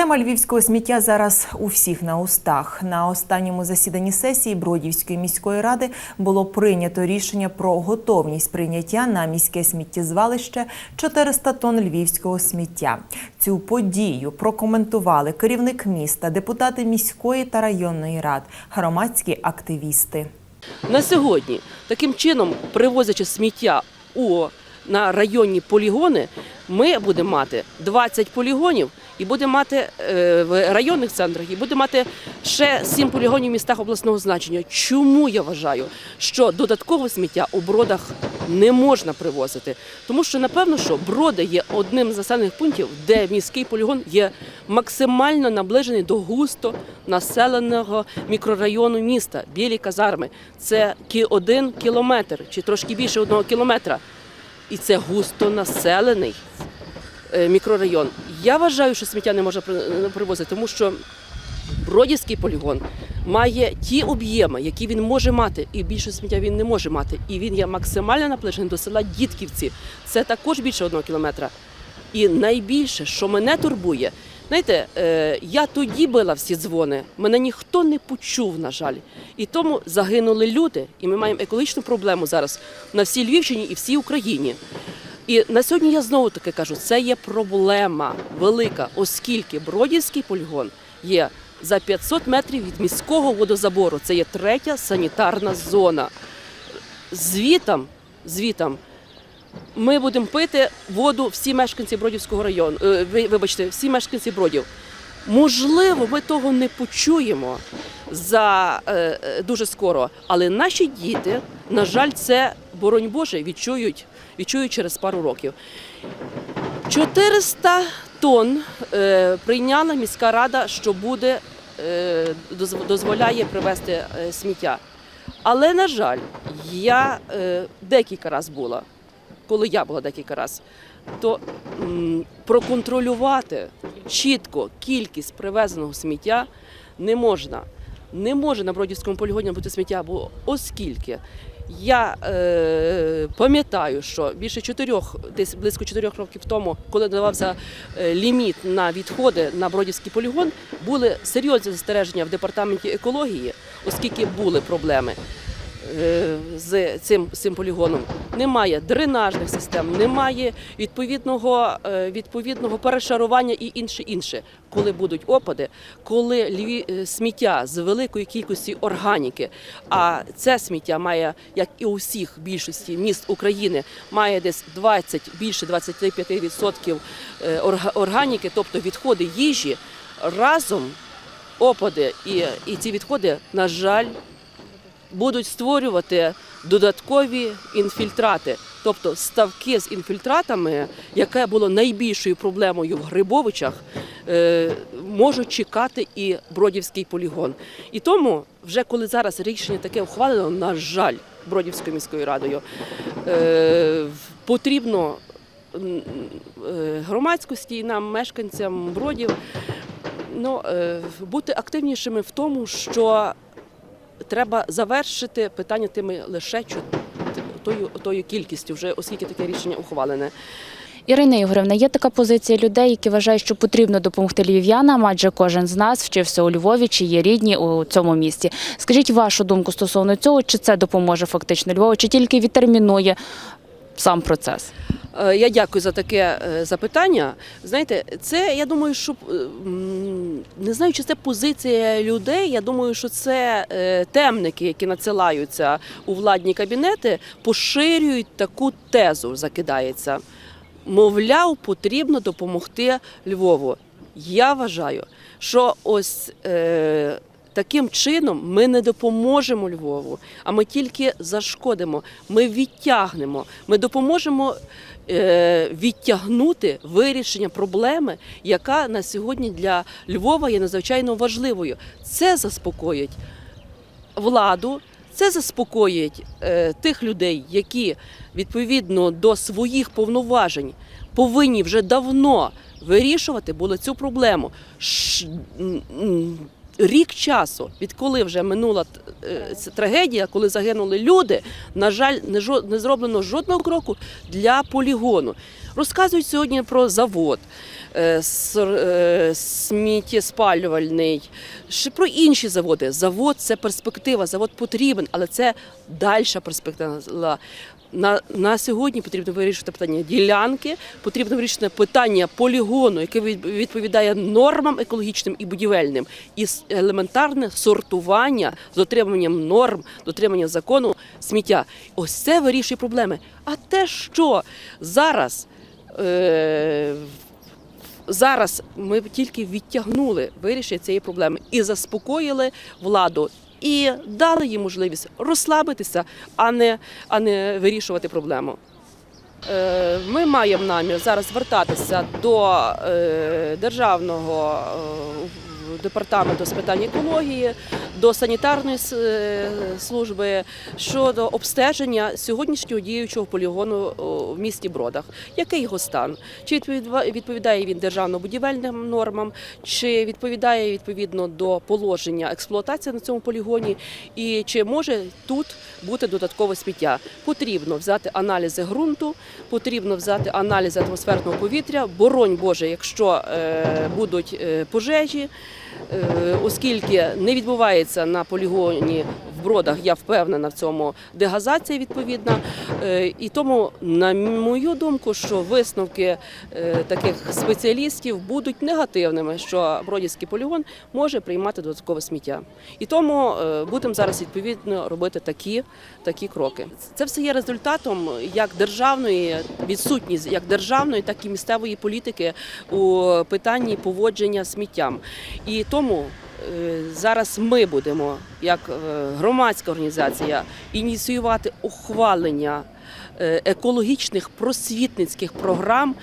Тема львівського сміття зараз у всіх на устах. На останньому засіданні сесії Бродівської міської ради було прийнято рішення про готовність прийняття на міське сміттєзвалище 400 тонн львівського сміття. Цю подію прокоментували керівник міста, депутати міської та районної рад, громадські активісти. На сьогодні таким чином, привозячи сміття у на районні полігони, ми будемо мати 20 полігонів і будемо мати е, в районних центрах, і будемо мати ще 7 полігонів в містах обласного значення. Чому я вважаю, що додаткове сміття у бродах не можна привозити? Тому що напевно, що броди є одним з населених пунктів, де міський полігон є максимально наближений до густо населеного мікрорайону міста. Білі казарми. Це один кілометр чи трошки більше одного кілометра. І це густо населений е, мікрорайон. Я вважаю, що сміття не можна привозити, тому що Бродівський полігон має ті об'єми, які він може мати, і більше сміття він не може мати. І він є максимально наближений до села Дітківці. Це також більше одного кілометра. І найбільше, що мене турбує, знаєте, е, я тоді била всі дзвони, мене ніхто не почув, на жаль. І тому загинули люди, і ми маємо екологічну проблему зараз на всій Львівщині і всій Україні. І на сьогодні я знову таки кажу, це є проблема велика, оскільки Бродівський полігон є за 500 метрів від міського водозабору. Це є третя санітарна зона. Звітам, звітам ми будемо пити воду всі мешканці Бродівського району. е, ви- Вибачте, всі мешканці Бродів. Можливо, ми того не почуємо за е, е, дуже скоро, але наші діти, на жаль, це боронь Боже, відчують, відчують через пару років. 400 тонн е, прийняла міська рада, що буде е, дозволяє привезти е, сміття. Але, на жаль, я декілька разів була, коли я була декілька разів, то проконтролювати чітко кількість привезеного сміття не можна. Не може на Бродівському полігоні бути сміття, бо оскільки я е, пам'ятаю, що більше чотирьох, десь близько чотирьох років тому, коли давався е, ліміт на відходи на Бродівський полігон, були серйозні застереження в департаменті екології, оскільки були проблеми з цим, цим полігоном. Немає дренажних систем, немає відповідного, е, відповідного перешарування і інше інше. Коли будуть опади, коли льві, е, сміття з великої кількості органіки, а це сміття має, як і у всіх більшості міст України, має десь 20, більше 25% е, орга- органіки, тобто відходи їжі, разом опади і, і ці відходи, на жаль, будуть створювати додаткові інфільтрати, тобто ставки з інфільтратами, яке було найбільшою проблемою в Грибовичах, е, можуть чекати і Бродівський полігон. І тому, вже коли зараз рішення таке ухвалено, на жаль, Бродівською міською радою, е, потрібно е, громадськості і нам, мешканцям Бродів, ну, бути активнішими в тому, що треба завершити питання тими лише тою, тою кількістю, вже оскільки таке рішення ухвалене. Ірина Ігорівна, є така позиція людей, які вважають, що потрібно допомогти львів'янам, адже кожен з нас вчився у Львові чи є рідні у цьому місті. Скажіть вашу думку стосовно цього, чи це допоможе фактично Львову, чи тільки відтермінує сам процес? Е, Я дякую за таке е, запитання. Знаєте, це я думаю, що е, не знаю, чи це позиція людей. Я думаю, що це темники, які надсилаються у владні кабінети, поширюють таку тезу, закидається. Мовляв, потрібно допомогти Львову. Я вважаю, що ось таким чином ми не допоможемо Львову, а ми тільки зашкодимо, ми відтягнемо, ми допоможемо е, відтягнути вирішення проблеми, яка на сьогодні для Львова є надзвичайно важливою. Це заспокоїть владу. Це заспокоїть е, тих людей, які відповідно до своїх повноважень повинні вже давно вирішувати були цю проблему. Ш, рік часу, відколи вже минула е, трагедія, коли загинули люди, на жаль, не, зроблено жодного кроку для полігону. Розказують сьогодні про завод. е, е, Сміттєспалювальний, ще про інші заводи. Завод це перспектива, завод потрібен, але це дальша перспектива. На, на сьогодні потрібно вирішити питання ділянки, потрібно вирішити питання полігону, яке відповідає нормам екологічним і будівельним, і елементарне сортування з дотриманням норм, дотриманням закону сміття. Ось це вирішує проблеми. А те, що зараз. Е- Зараз ми тільки відтягнули вирішення цієї проблеми і заспокоїли владу, і дали їм можливість розслабитися, а не, а не вирішувати проблему. Е, Ми маємо намір зараз звертатися до е, державного е, департаменту з питань екології, до санітарної е, служби щодо обстеження сьогоднішнього діючого полігону в місті Бродах. Який його стан? Чи відповідає він державно-будівельним нормам, чи відповідає відповідно до положення експлуатації на цьому полігоні, і чи може тут бути додаткове сміття? Потрібно взяти аналізи ґрунту, потрібно взяти аналізи атмосферного повітря. Боронь Боже, якщо е, будуть е, пожежі. Е, Оскільки не відбувається на полігоні в бродах, я впевнена в цьому дегазація відповідна. Е, І тому, на мою думку, що висновки е, таких спеціалістів будуть негативними, що бродівський полігон може приймати додаткове сміття. І тому е, будемо зараз відповідно робити такі, такі кроки. Це все є результатом як державної відсутність як державної, так і місцевої політики у питанні поводження сміттям. І тому зараз ми будемо, як е, громадська організація, ініціювати ухвалення е, екологічних просвітницьких програм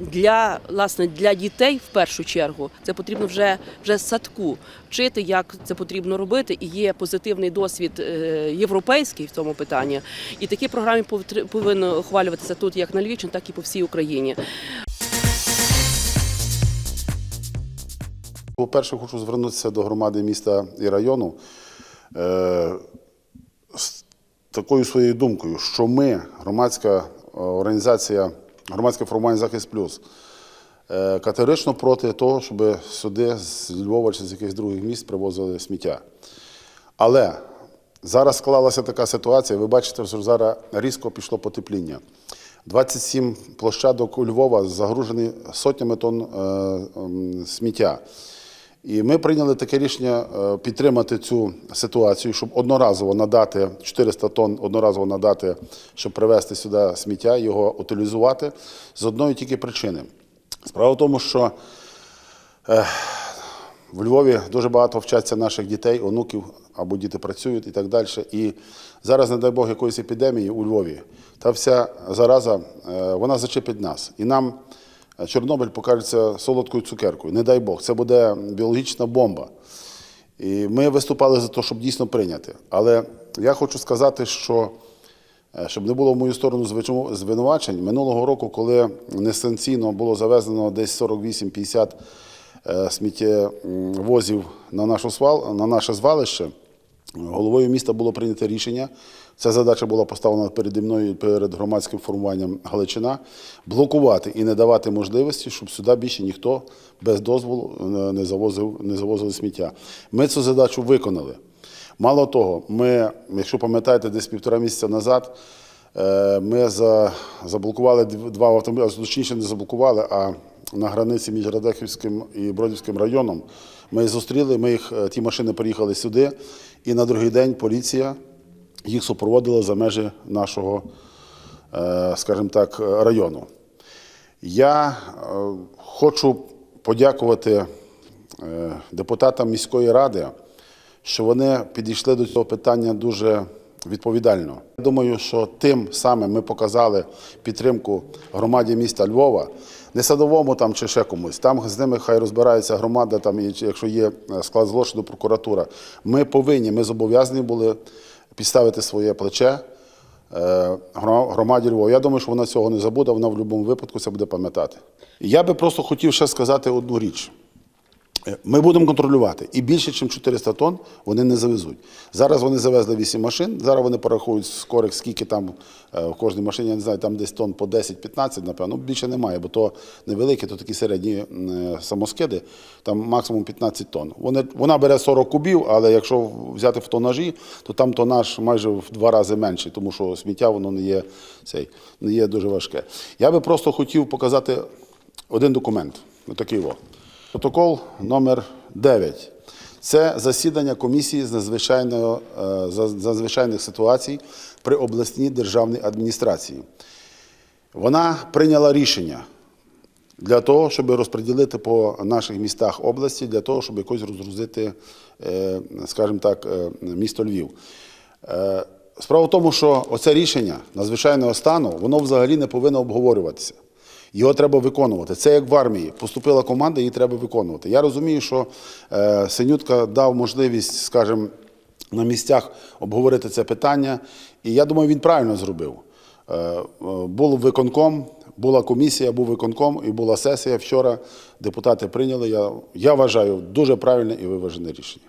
для власне для дітей в першу чергу. Це потрібно вже вже садку вчити, як це потрібно робити. І є позитивний досвід е, європейський в цьому питанні. І такі програми повинні ухвалюватися тут, як на Львівщині, так і по всій Україні. По-перше, хочу звернутися до громади міста і району е, з такою своєю думкою, що ми, громадська е, організація, громадське формування Захист Плюс, е, категорично проти того, щоб сюди з Львова чи з якихось других міст привозили сміття. Але зараз склалася така ситуація, ви бачите, що зараз різко пішло потепління. 27 площадок у Львова загружені сотнями тонн е, ем, сміття. І ми прийняли таке рішення е, підтримати цю ситуацію, щоб одноразово надати 400 тонн, одноразово надати, щоб привезти сюди сміття, його утилізувати з одної тільки причини. Справа в тому, що в Львові дуже багато вчаться наших дітей, онуків або діти працюють і так далі. І зараз, не дай Бог, якоїсь епідемії у Львові, та вся зараза, е, вона зачепить нас. І нам е, Чорнобиль покажеться солодкою цукеркою. Не дай Бог, це буде біологічна бомба. І ми виступали за те, щоб дійсно прийняти. Але я хочу сказати, що е, щоб не було в мою сторону звинувачень, минулого року, коли несанкційно було завезено десь 48-50 е, сміттєвозів на, нашу свал, на наше звалище, головою міста було прийнято рішення. Ця задача була поставлена переді мною перед громадським формуванням Галичина блокувати і не давати можливості, щоб сюди більше ніхто без дозволу е, не завозив, не завозив сміття. Ми цю задачу виконали. Мало того, ми, якщо пам'ятаєте, десь півтора місяця назад е, ми за, заблокували дв- два автомобілі, точніше не заблокували, а на границі між Радехівським і Бродівським районом ми їх зустріли, ми їх, е, ті машини приїхали сюди, і на другий день поліція їх супроводила за межі нашого, е, скажімо так, району. Я е, хочу подякувати депутатам міської ради, що вони підійшли до цього питання дуже відповідально. Я думаю, що тим самим ми показали підтримку громаді міста Львова, не садовому там чи ще комусь. Там з ними хай розбирається громада, там, і якщо є е, склад злочину, прокуратура. Ми повинні, ми зобов'язані були підставити своє плече е, громаді Львова. Я думаю, що вона цього не забуде, вона в будь-якому випадку це буде пам'ятати. Я би просто хотів ще сказати одну річ. Е, Ми будемо контролювати. І більше, ніж 400 тонн вони не завезуть. Зараз вони завезли 8 машин, зараз вони порахують скорих, скільки там е, в кожній машині, я не знаю, там десь тонн по 10-15, напевно. Ну, більше немає, бо то невеликі, то такі середні е, самоскиди, там максимум 15 тонн. Вони, вона бере 40 кубів, але якщо взяти в тонажі, то там тонаж майже в два рази менший, тому що сміття воно не є, цей, не є дуже важке. Я би просто хотів показати один документ. Отакий о. Протокол номер 9. Це засідання комісії з надзвичайного, е, з надзвичайних ситуацій при обласній державній адміністрації. Вона прийняла рішення для того, щоб розподілити по наших містах області, для того, щоб якось розгрузити, е, скажімо так, е, місто Львів. Справа в тому, що оце рішення надзвичайного стану, воно взагалі не повинно обговорюватися. Його треба виконувати. Це як в армії. Поступила команда, її треба виконувати. Я розумію, що е, Синютка дав можливість, скажімо, на місцях обговорити це питання. І я думаю, він правильно зробив. Е, Був виконком, була комісія, був виконком і була сесія. Вчора депутати прийняли. Я, я вважаю, дуже правильне і виважене рішення.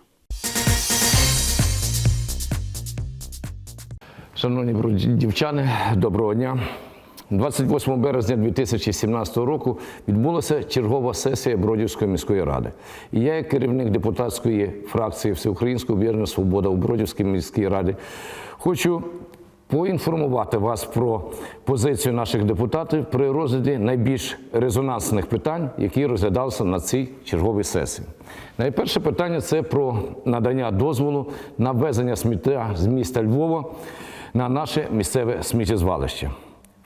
Шановні бродівчани, доброго дня. 28 березня 2017 року відбулася чергова сесія Бродівської міської ради. І я, як керівник депутатської фракції Всеукраїнського об'єднання Свобода у Бродівській міській раді, хочу поінформувати вас про позицію наших депутатів при розгляді найбільш резонансних питань, які розглядалися на цій черговій сесії. Найперше питання це про надання дозволу на ввезення сміття з міста Львова на наше місцеве сміттєзвалище.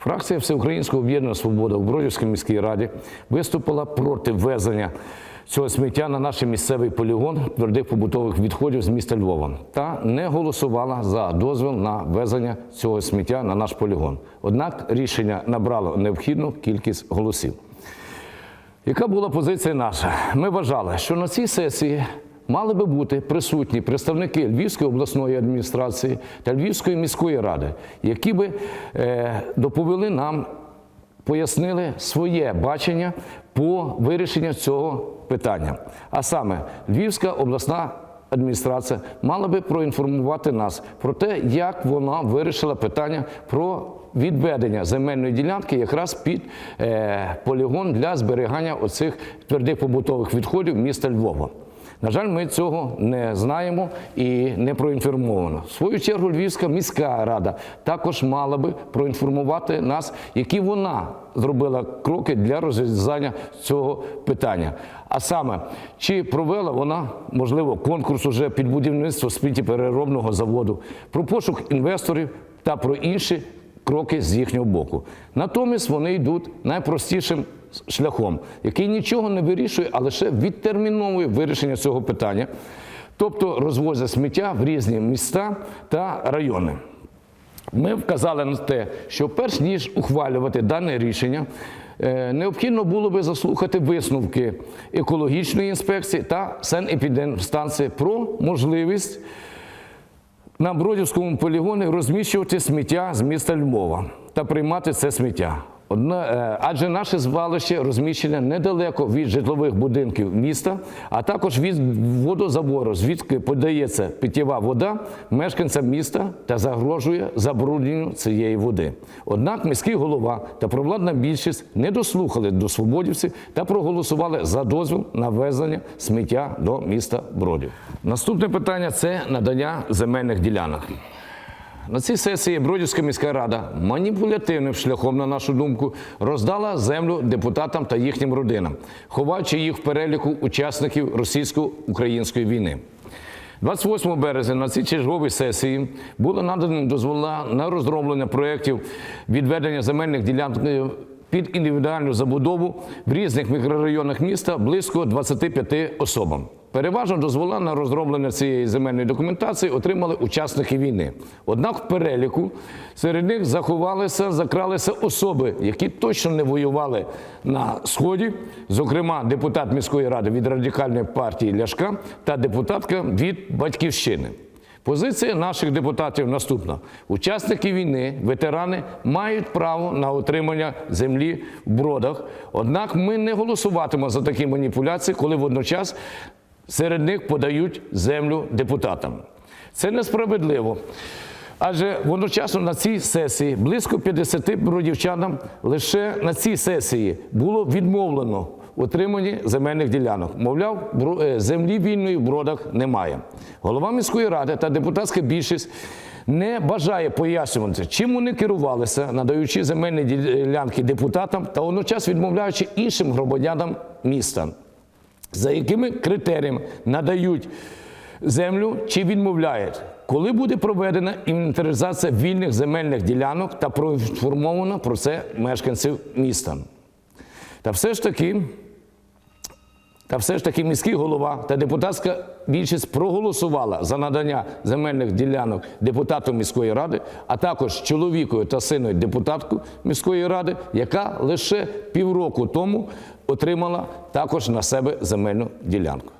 Фракція Всеукраїнського об'єднання Свобода у Бродівській міській раді виступила проти ввезення цього сміття на наш місцевий полігон твердих побутових відходів з міста Львова та не голосувала за дозвіл на ввезення цього сміття на наш полігон. Однак рішення набрало необхідну кількість голосів. Яка була позиція наша? Ми вважали, що на цій сесії мали би бути присутні представники Львівської обласної адміністрації та Львівської міської ради, які би е, доповіли нам, пояснили своє бачення по вирішенню цього питання. А саме Львівська обласна адміністрація мала би проінформувати нас про те, як вона вирішила питання про відведення земельної ділянки якраз під е, полігон для зберігання оцих твердих побутових відходів міста Львова. На жаль, ми цього не знаємо і не проінформовано. В свою чергу Львівська міська рада також мала би проінформувати нас, які вона зробила кроки для розв'язання цього питання. А саме, чи провела вона, можливо, конкурс уже під будівництво сміттєпереробного заводу, про пошук інвесторів та про інші кроки з їхнього боку. Натомість вони йдуть найпростішим шляхом, який нічого не вирішує, а лише відтерміновує вирішення цього питання, тобто розвозять сміття в різні міста та райони. Ми вказали на те, що перш ніж ухвалювати дане рішення, е, необхідно було би заслухати висновки екологічної інспекції та санепідемстанції про можливість на Бродівському полігоні розміщувати сміття з міста Львова та приймати це сміття. Одна, е, адже наше звалище розміщене недалеко від житлових будинків міста, а також від водозабору, звідки подається питєва вода мешканцям міста та загрожує забрудненню цієї води. Однак міський голова та провладна більшість не дослухали до свободівців та проголосували за дозвіл на ввезення сміття до міста Бродів. Наступне питання це надання земельних ділянок. На цій сесії Бродівська міська рада маніпулятивним шляхом, на нашу думку, роздала землю депутатам та їхнім родинам, ховаючи їх в переліку учасників російсько-української війни. 28 березня на цій черговій сесії було надано дозвола на розроблення проєктів відведення земельних ділянок е, під індивідуальну забудову в різних мікрорайонах міста близько 25 особам. Переважно дозвола на розроблення цієї земельної документації отримали учасники війни. Однак в переліку серед них заховалися, закралися особи, які точно не воювали на сході, зокрема депутат міської ради від радикальної партії Ляшка та депутатка від батьківщини. Позиція наших депутатів наступна: учасники війни, ветерани мають право на отримання землі в бродах. Однак ми не голосуватимемо за такі маніпуляції, коли водночас серед них подають землю депутатам. Це несправедливо. Адже водночасно на цій сесії близько 50 бродівчанам лише на цій сесії було відмовлено в отриманні земельних ділянок. Мовляв, е, землі вільної в бродах немає. Голова міської ради та депутатська більшість не бажає пояснювати, чим вони керувалися, надаючи земельні ділянки депутатам та водночас відмовляючи іншим громадянам міста за якими критеріями надають землю чи відмовляють, коли буде проведена інвентаризація вільних земельних ділянок та проінформовано про це мешканців міста. Та все ж таки. Та все ж таки міський голова та депутатська більшість проголосувала за надання земельних ділянок депутату міської ради, а також чоловікою та синою депутатку міської ради, яка лише півроку тому отримала також на себе земельну ділянку.